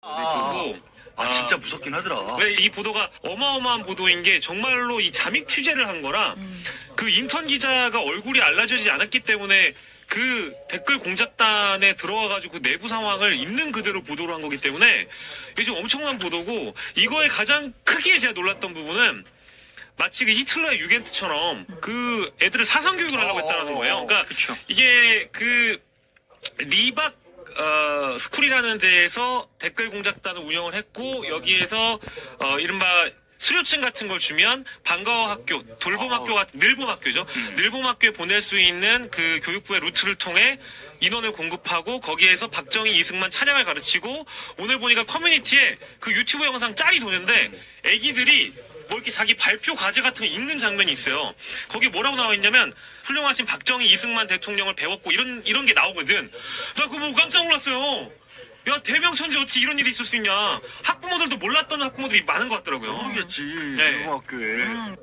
그리고 아 진짜 무섭긴 하더라. 네, 이 보도가 어마어마한 보도인 게 정말로 이 잠입 취재를 한 거라 그 인턴 기자가 얼굴이 알려지지 않았기 때문에 그 댓글 공작단에 들어와가지고 그 내부 상황을 있는 그대로 보도를 한 거기 때문에 이게 지금 엄청난 보도고 이거에 가장 크게 제가 놀랐던 부분은 마치 그 히틀러의 유겐트처럼 그 애들을 사상 교육을 하려고 했다는 거예요. 그러니까 그쵸. 이게 그 리박 어, 스쿨이라는 데에서 댓글 공작단을 운영을 했고 여기에서 어, 이른바 수료증 같은 걸 주면 방과후 학교, 돌봄 학교 같은 늘봄 학교죠. 늘봄 학교에 보낼 수 있는 그 교육부의 루트를 통해 인원을 공급하고 거기에서 박정희 이승만 찬양을 가르치고 오늘 보니까 커뮤니티에 그 유튜브 영상 짤이 도는데 애기들이 뭐 이렇게 자기 발표 과제 같은 거 읽는 장면이 있어요. 거기 뭐라고 나와 있냐면 훌륭하신 박정희 이승만 대통령을 배웠고 이런 이런 게 나오거든. 나 그거 보고 깜짝 놀랐어요. 야 대명천지 어떻게 이런 일이 있을 수 있냐. 학부모들도 몰랐던 학부모들이 많은 것 같더라고요. 모르겠지. 네. 고등학교에.